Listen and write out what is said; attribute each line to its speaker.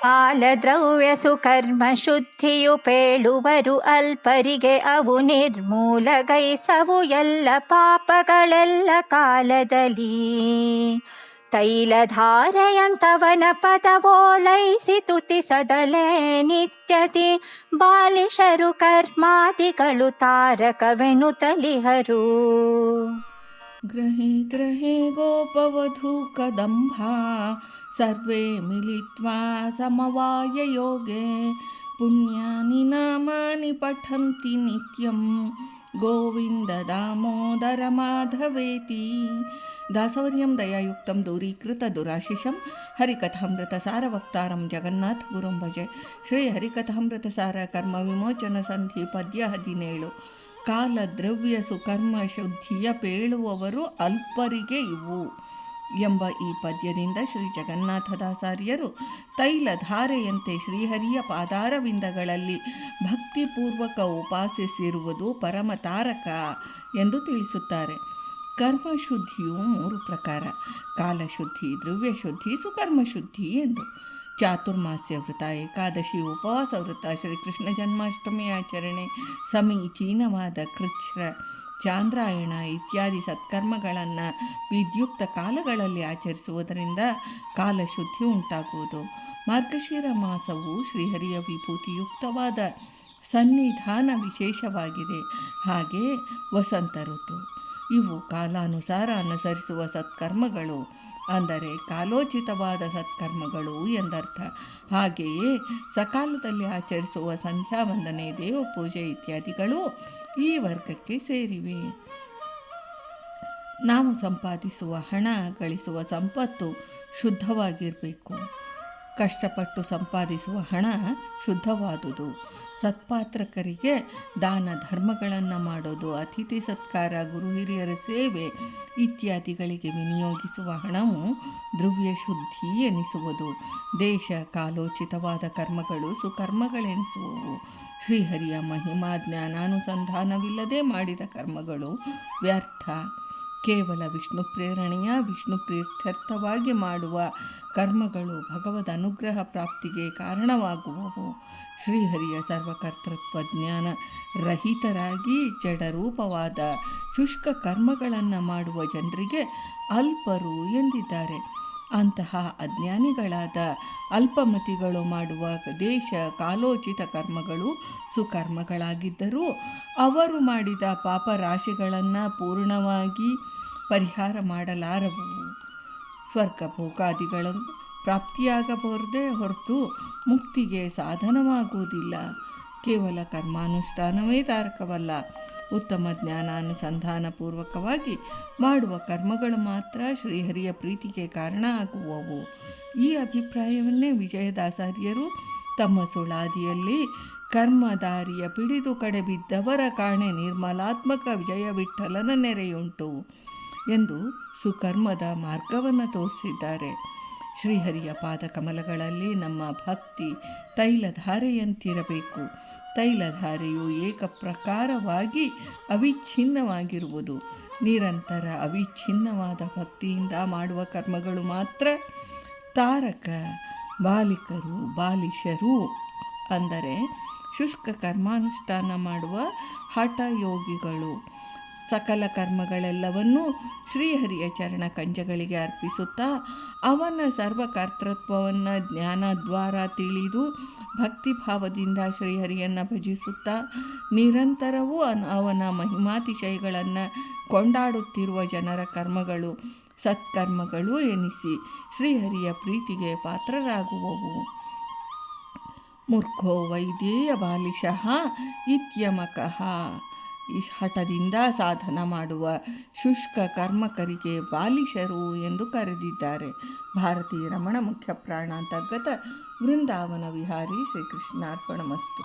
Speaker 1: ಕಾಲದ್ರವ್ಯ ಸುಕರ್ಮ ಶುದ್ಧಿಯು ಪೇಳುವರು ಅಲ್ಪರಿಗೆ ಅವು ನಿರ್ಮೂಲಗೈಸವು ಎಲ್ಲ ಪಾಪಗಳೆಲ್ಲ ಕಾಲದಲ್ಲಿ. ತೈಲಧಾರೆಯಂತವನ ಪದವೋಲೈಸಿ ತುತಿಸದಲೇ ನಿತ್ಯತಿ ಬಾಲಿಶರು ಕರ್ಮಾದಿಗಳು ತಾರಕವೆನು ತಲಿಹರು.
Speaker 2: गृहे गृहे गोपवधूकदम्भा सर्वे मिलित्वा समवाययोगे पुण्यानि नामानि पठन्ति नित्यं। गोविन्ददामोदरमाधवेति दासवर्यं दयायुक्तं दूरीकृतदुराशिषं हरिकथामृतसारवक्तारं जगन्नाथगुरुं भजे। श्रीहरिकथामृतसार कर्मविमोचनसन्धि पद्य हदिनेळु। ಕಾಲ ದ್ರವ್ಯ ಸುಕರ್ಮ ಶುದ್ಧಿಯ ಪೇಳುವವರು ಅಲ್ಪರಿಗೆ ಇವು ಎಂಬ ಈ ಪದ್ಯದಿಂದ ಶ್ರೀ ಜಗನ್ನಾಥದಾಚಾರ್ಯರು ತೈಲಧಾರೆಯಂತೆ ಶ್ರೀಹರಿಯ ಪಾದಾರವಿಂದಗಳಲ್ಲಿ ಭಕ್ತಿಪೂರ್ವಕ ಉಪಾಸಿಸಿರುವುದು ಪರಮ ತಾರಕ ಎಂದು ತಿಳಿಸುತ್ತಾರೆ. ಕರ್ಮಶುದ್ಧಿಯು ಮೂರು ಪ್ರಕಾರ ಕಾಲಶುದ್ಧಿ ದ್ರವ್ಯಶುದ್ಧಿ ಸುಕರ್ಮಶುದ್ಧಿ ಎಂದು. ಚಾತುರ್ಮಾಸ್ಯ ವ್ರತ ಏಕಾದಶಿ ಉಪವಾಸ ವ್ರತ ಶ್ರೀಕೃಷ್ಣ ಜನ್ಮಾಷ್ಟಮಿ ಆಚರಣೆ, ಸಮೀಚೀನವಾದ ಕೃಚ್ಛ್ರ, ಚಾಂದ್ರಾಯಣ ಇತ್ಯಾದಿ ಸತ್ಕರ್ಮಗಳನ್ನು ವಿದ್ಯುಕ್ತ ಕಾಲಗಳಲ್ಲಿ ಆಚರಿಸುವುದರಿಂದ ಕಾಲಶುದ್ಧಿ ಉಂಟಾಗುವುದು. ಮಾರ್ಗಶಿರ ಮಾಸವು ಶ್ರೀಹರಿಯ ವಿಭೂತಿಯುಕ್ತವಾದ ಸನ್ನಿಧಾನ ವಿಶೇಷವಾಗಿದೆ. ಹಾಗೆ ವಸಂತ ಋತು. ಇವು ಕಾಲಾನುಸಾರ ಅನುಸರಿಸುವ ಸತ್ಕರ್ಮಗಳು. ಅಂದರೆ ಕಾಲೋಚಿತವಾದ ಸತ್ಕರ್ಮಗಳು ಎಂದರ್ಥ. ಹಾಗೆಯೇ ಸಕಾಲದಲ್ಲಿ ಆಚರಿಸುವ ಸಂಧ್ಯಾ ವಂದನೆ ದೇವಪೂಜೆ ಇತ್ಯಾದಿಗಳು ಈ ವರ್ಗಕ್ಕೆ ಸೇರಿವೆ. ನಾವು ಸಂಪಾದಿಸುವ ಹಣ, ಗಳಿಸುವ ಸಂಪತ್ತು ಶುದ್ಧವಾಗಿರಬೇಕು. ಕಷ್ಟಪಟ್ಟು ಸಂಪಾದಿಸುವ ಹಣ ಶುದ್ಧವಾದುದು. ಸತ್ಪಾತ್ರಕರಿಗೆ ದಾನ ಧರ್ಮಗಳನ್ನು ಮಾಡೋದು, ಅತಿಥಿ ಸತ್ಕಾರ, ಗುರು ಹಿರಿಯರ ಸೇವೆ ಇತ್ಯಾದಿಗಳಿಗೆ ವಿನಿಯೋಗಿಸುವ ಹಣವು ದ್ರವ್ಯ ಶುದ್ಧಿ ಎನಿಸುವುದು. ದೇಶ ಕಾಲೋಚಿತವಾದ ಕರ್ಮಗಳು ಸುಕರ್ಮಗಳೆನಿಸುವವು. ಶ್ರೀಹರಿಯ ಮಹಿಮಾ ಜ್ಞಾನಾನುಸಂಧಾನವಿಲ್ಲದೆ ಮಾಡಿದ ಕರ್ಮಗಳು ವ್ಯರ್ಥ. ಕೇವಲ ವಿಷ್ಣು ಪ್ರೇರಣೆಯ, ವಿಷ್ಣು ಪ್ರೀತ್ಯರ್ಥವಾಗಿ ಮಾಡುವ ಕರ್ಮಗಳು ಭಗವದ್ ಅನುಗ್ರಹ ಪ್ರಾಪ್ತಿಗೆ ಕಾರಣವಾಗುವವು. ಶ್ರೀಹರಿಯ ಸರ್ವಕರ್ತೃತ್ವ ಜ್ಞಾನ ರಹಿತರಾಗಿ ಜಡರೂಪವಾದ ಶುಷ್ಕ ಕರ್ಮಗಳನ್ನು ಮಾಡುವ ಜನರಿಗೆ ಅಲ್ಪರು ಎಂದಿದ್ದಾರೆ. ಅಂತಹ ಅಜ್ಞಾನಿಗಳಾದ ಅಲ್ಪಮತಿಗಳು ಮಾಡುವ ದೇಶ ಕಾಲೋಚಿತ ಕರ್ಮಗಳು ಸುಕರ್ಮಗಳಾಗಿದ್ದರೂ ಅವರು ಮಾಡಿದ ಪಾಪರಾಶಿಗಳನ್ನು ಪೂರ್ಣವಾಗಿ ಪರಿಹಾರ ಮಾಡಲಾರವು. ಸ್ವರ್ಗ ಭೋಗಾದಿಗಳು ಪ್ರಾಪ್ತಿಯಾಗಬಹುದೇ ಹೊರತು ಮುಕ್ತಿಗೆ ಸಾಧನವಾಗುವುದಿಲ್ಲ. ಕೇವಲ ಕರ್ಮಾನುಷ್ಠಾನವೇ ತಾರಕವಲ್ಲ. ಉತ್ತಮ ಜ್ಞಾನಾನುಸಂಧಾನಪೂರ್ವಕವಾಗಿ ಮಾಡುವ ಕರ್ಮಗಳು ಮಾತ್ರ ಶ್ರೀಹರಿಯ ಪ್ರೀತಿಗೆ ಕಾರಣ ಆಗುವವು. ಈ ಅಭಿಪ್ರಾಯವನ್ನೇ ವಿಜಯದಾಸಾರ್ಯರು ತಮ್ಮ ಸುಳಾದಿಯಲ್ಲಿ ಕರ್ಮದಾರಿಯ ಪಿಡಿದು ಕಡೆ ಬಿದ್ದವರ ಕಾಣೆ ನಿರ್ಮಲಾತ್ಮಕ ವಿಜಯ ವಿಠಲನ ನೆರೆಯುಂಟು ಎಂದು ಸುಕರ್ಮದ ಮಾರ್ಗವನ್ನು ತೋರಿಸಿದ್ದಾರೆ. ಶ್ರೀಹರಿಯ ಪಾದಕಮಲಗಳಲ್ಲಿ ನಮ್ಮ ಭಕ್ತಿ ತೈಲಧಾರೆಯಂತಿರಬೇಕು. ತೈಲಧಾರೆಯು ಏಕಪ್ರಕಾರವಾಗಿ ಅವಿಚ್ಛಿನ್ನವಾಗಿರುವುದು. ನಿರಂತರ ಅವಿಚ್ಛಿನ್ನವಾದ ಭಕ್ತಿಯಿಂದ ಮಾಡುವ ಕರ್ಮಗಳು ಮಾತ್ರ ತಾರಕ, ಬಾಲಿಕರು, ಬಾಲಿಶರು ಅಂದರೆ ಶುಷ್ಕ ಕರ್ಮಾನುಷ್ಠಾನ ಮಾಡುವ ಹಠಯೋಗಿಗಳು. ಸಕಲ ಕರ್ಮಗಳೆಲ್ಲವನ್ನೂ ಶ್ರೀಹರಿಯ ಚರಣ ಕಂಜಗಳಿಗೆ ಅರ್ಪಿಸುತ್ತಾ ಅವನ ಸರ್ವಕರ್ತೃತ್ವವನ್ನು ಜ್ಞಾನದ್ವಾರ ತಿಳಿದು ಭಕ್ತಿಭಾವದಿಂದ ಶ್ರೀಹರಿಯನ್ನು ಭಜಿಸುತ್ತಾ ನಿರಂತರವೂ ಅವನ ಮಹಿಮಾತಿಶಯಗಳನ್ನು ಕೊಂಡಾಡುತ್ತಿರುವ ಜನರ ಕರ್ಮಗಳು ಸತ್ಕರ್ಮಗಳು ಎನಿಸಿ ಶ್ರೀಹರಿಯ ಪ್ರೀತಿಗೆ ಪಾತ್ರರಾಗುವವು. ಮೂರ್ಖೋ ವೈದ್ಯೇಯ ಬಾಲಿಶಃ ಇತ್ಯಮಕಃ. ಈ ಹಠದಿಂದ ಸಾಧನ ಮಾಡುವ ಶುಷ್ಕ ಕರ್ಮಕರಿಗೆ ಬಾಲಿಶರು ಎಂದು ಕರೆದಿದ್ದಾರೆ. ಭಾರತೀಯ ರಮಣ ಮುಖ್ಯ ಪ್ರಾಣಾಂತರ್ಗತ ವೃಂದಾವನ ವಿಹಾರಿ ಶ್ರೀಕೃಷ್ಣಾರ್ಪಣ ಮಸ್ತು.